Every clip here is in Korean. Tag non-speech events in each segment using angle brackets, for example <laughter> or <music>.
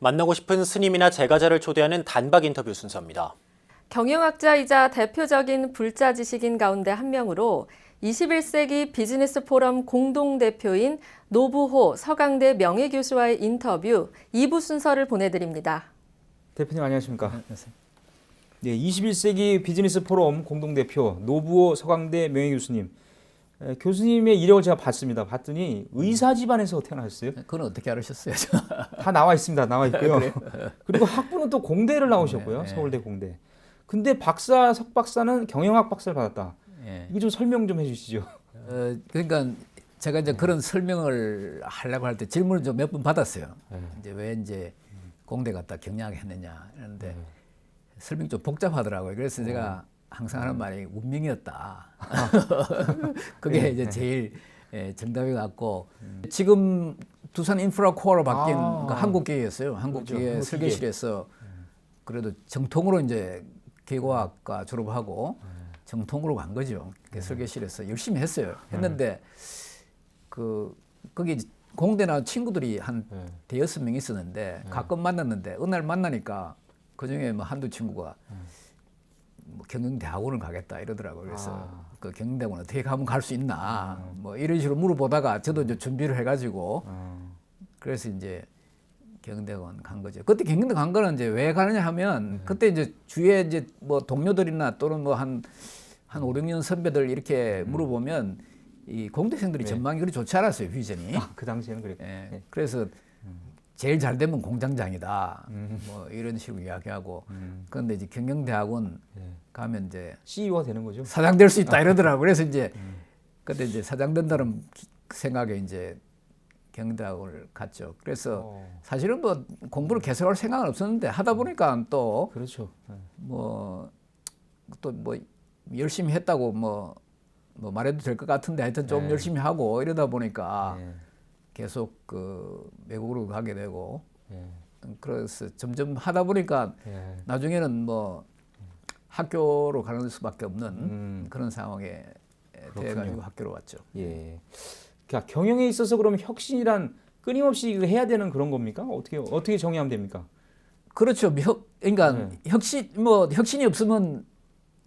만나고 싶은 스님이나 제가자를 초대하는 단박 인터뷰 순서입니다. 경영학자이자 대표적인 불자 지식인 가운데 한 명으로 21세기 비즈니스 포럼 공동대표인 노부호 서강대 명예교수와의 인터뷰 2부 순서를 보내드립니다. 대표님 안녕하십니까? 네, 21세기 비즈니스 포럼 공동대표 노부호 서강대 명예교수님. 에, 교수님의 이력을 제가 봤습니다. 봤더니 의사 집안에서 태어나셨어요. 그건 어떻게 알으셨어요? 다 나와 있습니다. 나와 있고요. <laughs> 그리고 학부는 또 공대를 나오셨고요. 네, 네. 서울대 공대. 근데 박사 석박사는 경영학 박사를 받았다. 예. 이거 좀 설명 좀 해주시죠. 어, 그러니까 제가 이제 그런 설명을 하려고 할 때 질문을 좀 몇 번 받았어요. 네. 이제 왜 이제 공대 갔다 경영학 했느냐 이러는데 설명이 좀 복잡하더라고요. 그래서 제가 항상 하는 말이 운명이었다. <laughs> 그게 이제 제일 예, 정답이 같고 지금 두산 인프라 코어로 바뀐 아. 그 한국 기계였어요. 한국기계 한국기계. 설계실에서 그래도 정통으로 이제 계고학과 졸업하고 정통으로 간 거죠. 그 설계실에서 열심히 했어요. 했는데 그 거기 공대 나온 친구들이 한 네. 대여섯 명 있었는데 가끔 만났는데 어느 날 만나니까 그 중에 뭐 한두 친구가 뭐 경영대학원을 가겠다 이러더라고요. 그래서 아. 그 경영대학원 어떻게 가면 갈 수 있나 뭐 이런 식으로 물어보다가 저도 이제 준비를 해가지고 어, 그래서 이제 경영대학원 간 거죠. 그때 경영대 간 거는 이제 왜 가느냐 하면 그때 이제 주위에 이제 뭐 동료들이나 또는 뭐 한한 5, 6년 선배들 이렇게 물어보면 이 공대생들이 전망이 그리 좋지 않았어요, 비전이. 아, 그 당시에는 그랬고. 예. 그래서 제일 잘 되면 공장장이다. 뭐 이런 식으로 이야기하고. 그런데 이제 경영대학원 예. 가면 이제 CEO가 되는 거죠. 사장 될 수 있다 이러더라고. 그래서 이제 그때 이제 사장 된다는 기- 생각에 이제 경영대학원을 갔죠. 그래서 어, 사실은 뭐 공부를 계속 할 생각은 없었는데 하다 보니까 또 그렇죠. 네. 뭐또뭐 열심히 했다고 뭐, 뭐 말해도 될 것 같은데 하여튼 좀 네. 열심히 하고 이러다 보니까 네. 계속 그 외국으로 가게 되고 네. 그래서 점점 하다 보니까 네. 나중에는 뭐 학교로 가는 수밖에 없는 음. 그런 상황에 돼가지고 학교로 왔죠. 예. 그러니까 경영에 있어서 그러면 혁신이란 끊임없이 해야 되는 그런 겁니까? 어떻게 어떻게 정의하면 됩니까? 그렇죠. 혁, 그러니까 네. 혁신 뭐 혁신이 없으면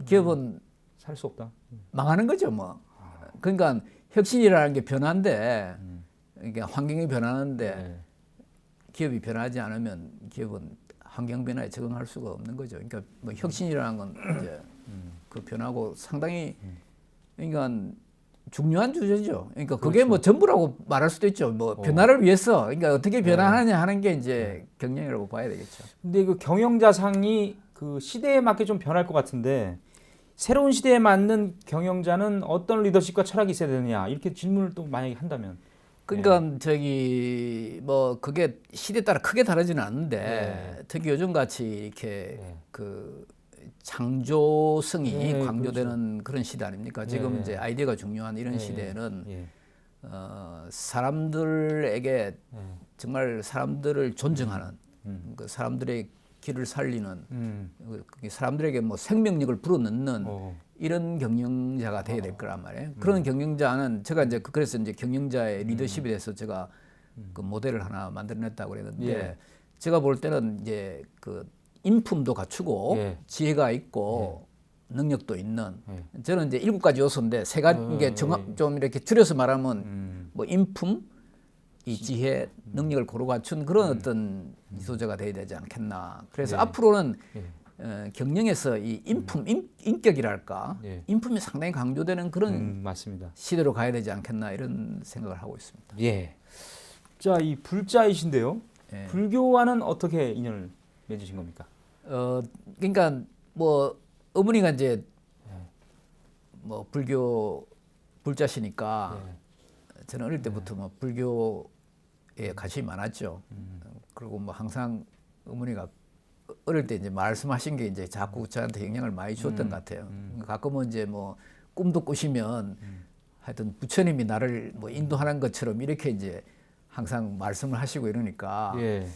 기업은 살수 없다. 망하는 거죠, 뭐. 그러니까 혁신이라는 게 변화인데 이게 환경이 변하는데 네. 기업이 변하지 않으면 기업은 환경 변화에 적응할 수가 없는 거죠. 그러니까 뭐 혁신이라는 건 이제 그 변하고 상당히 그러니까 중요한 주제죠. 그러니까 그게 뭐 전부라고 말할 수도 있죠. 뭐 변화를 위해서 그러니까 어떻게 변화하느냐 하는 게 이제 경영이라고 봐야 되겠죠. 근데 그 경영자상이 그 시대에 맞게 좀 변할 것 같은데 새로운 시대에 맞는 경영자는 어떤 리더십과 철학이 있어야 되느냐 이렇게 질문을 또 만약에 한다면 그러니까 저기 뭐 그게 시대 에 따라 크게 다르지는 않는데 네. 특히 요즘 같이 이렇게 네. 그 창조성이 네, 강조되는 그런 시대 아닙니까? 지금 네. 이제 아이디어가 중요한 이런 네. 시대에는 예. 어, 사람들에게 네. 정말 사람들을 존중하는 음. 그 사람들의 길을 살리는 음. 그 사람들에게 뭐 생명력을 불어넣는 어. 이런 경영자가 돼야 될 거란 말이에요. 그런 경영자는 제가 이제 그- 그래서 이제 경영자의 리더십에 대해서 제가 그 모델을 하나 만들어냈다고 그랬는데 예. 제가 볼 때는 이제 그 인품도 갖추고 예. 지혜가 있고 능력도 있는 예. 저는 이제 일곱 가지 요소인데 세 가지 이게 정확 좀 이렇게 줄여서 말하면 음. 뭐 인품, 이 지혜, 능력을 고루 갖춘 그런 어떤 소재가 돼야 되지 않겠나. 그래서 예. 앞으로는 예. 어, 경영에서 이 인품, 인, 인격이랄까, 예. 인품이 상당히 강조되는 그런 음, 맞습니다. 시대로 가야 되지 않겠나 이런 생각을 하고 있습니다. 예. 자, 이 불자이신데요. 예. 불교와는 어떻게 인연을 맺으신 겁니까? 어, 그러니까 뭐 어머니가 이제 뭐 불교 불자시니까 저는 어릴 때부터 뭐 불교에 관심이 많았죠. 그리고 뭐 항상 어머니가 어릴 때 이제 말씀하신 게 이제 자꾸 저한테 영향을 많이 주었던 것 같아요. 가끔은 이제 뭐 꿈도 꾸시면 하여튼 부처님이 나를 뭐 인도하는 것처럼 이렇게 이제 항상 말씀을 하시고 이러니까 예.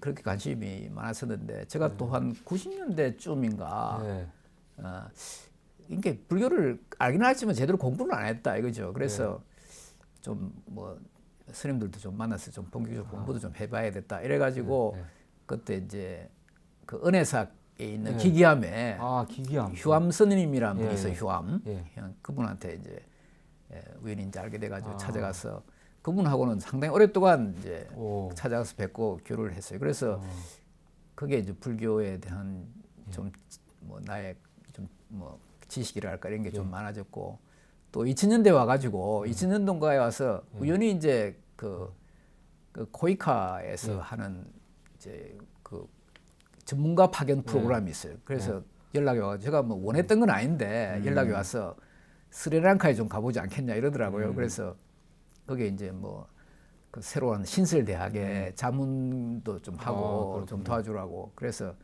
그렇게 관심이 많았었는데 제가 또한 90년대쯤인가 예. 어, 이게 불교를 알긴 알지만 제대로 공부를 안 했다 이거죠. 그래서 좀뭐 스님들도 좀 만나서 좀 본격적으로 공부도 좀 해봐야 됐다 이래가지고 그때 이제 그 은혜사에 있는 네. 기기함에 아 기기함. 휴암 스님이라는 분이 예. 있어 요. 휴암. 예. 그분한테 이제 예, 우연히 이제 알게 돼가지고 아. 찾아가서 그분하고는 상당히 오랫동안 이제 오. 찾아가서 뵙고 교류를 했어요. 그래서 어. 그게 이제 불교에 대한 좀 뭐 나의 좀 뭐 지식이랄까 이런 게좀 많아졌고 또 2000년대 와가지고 2000년도가에 와서 우연히 이제 그, 그 코이카에서 하는 이제 그 전문가 파견 프로그램이 있어요. 그래서 연락이 와가지고 제가 뭐 원했던 건 아닌데 연락이 와서 스리랑카에 좀 가보지 않겠냐 이러더라고요. 그래서 거기에 이제 뭐 그 새로운 신설 대학에 자문도 좀 하고 아, 좀 도와주라고 그래서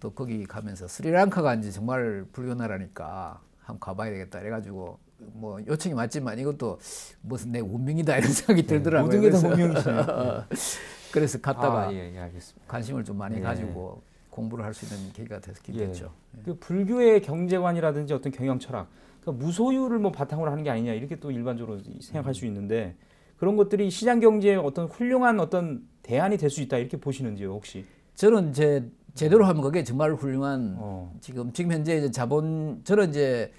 또 거기 가면서 스리랑카가 이제 정말 불교 나라니까 한번 가봐야 되겠다 이래가지고 뭐 요청이 맞지만 이것도 무슨 내 운명이다 이런 생각이 들더라고요. 모든 게 다 그래서- 운명이시네요. <laughs> 그래서 갔다가 아, 예, 예, 알겠습니다. 관심을 좀 많이 예. 가지고 공부를 할 수 있는 계기가 돼서 기뻤죠. 그 불교의 경제관이라든지 어떤 경영 철학, 그러니까 무소유를 뭐 바탕으로 하는 게 아니냐 이렇게 또 일반적으로 생각할 수 있는데 그런 것들이 시장 경제의 어떤 훌륭한 어떤 대안이 될 수 있다 이렇게 보시는지요 혹시? 저는 이제 제대로 하면 그게 정말 훌륭한 어. 지금 지금 현재 이제 자본 저는 이제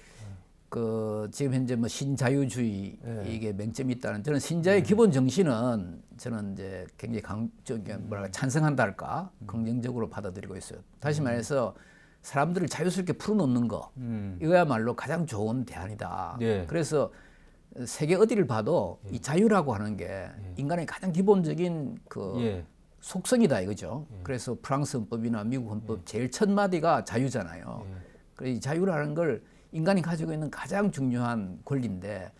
그 지금 현재 뭐 신자유주의 네. 이게 맹점이 있다는 저는 신자의 기본 정신은 저는 이제 굉장히 강 저기 뭐랄까 찬성한다 할까 긍정적으로 받아들이고 있어요. 다시 말해서 사람들을 자유스럽게 풀어놓는 거 음. 이거야말로 가장 좋은 대안이다. 네. 그래서 세계 어디를 봐도 이 자유라고 하는 게 인간의 가장 기본적인 그 예. 속성이다 이거죠. 그래서 프랑스 헌법이나 미국 헌법 제일 첫 마디가 자유잖아요. 그래서 이 자유라는 걸 인간이 가지고 있는 가장 중요한 권리인데,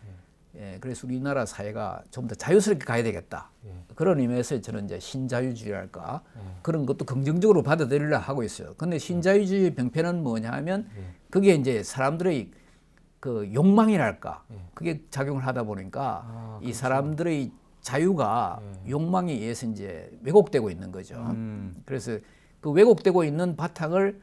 예, 그래서 우리나라 사회가 좀 더 자유스럽게 가야 되겠다. 그런 의미에서 저는 이제 신자유주의랄까 그런 것도 긍정적으로 받아들이려 하고 있어요. 근데 신자유주의 병폐는 뭐냐하면 그게 이제 사람들의 그 욕망이랄까 그게 작용을 하다 보니까 아, 이 사람들의 자유가 욕망에 의해서 이제 왜곡되고 있는 거죠. 음. 그래서 그 왜곡되고 있는 바탕을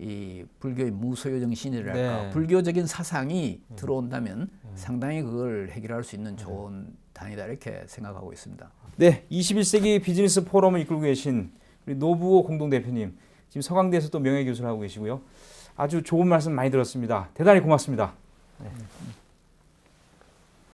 이 불교의 무소유 정신이랄까 네. 불교적인 사상이 들어온다면 상당히 그걸 해결할 수 있는 좋은 단이다 이렇게 생각하고 있습니다. 네, 21세기 비즈니스 포럼을 이끌고 계신 우리 노부호 공동 대표님 지금 서강대에서 또 명예 교수를 하고 계시고요. 아주 좋은 말씀 많이 들었습니다. 대단히 고맙습니다.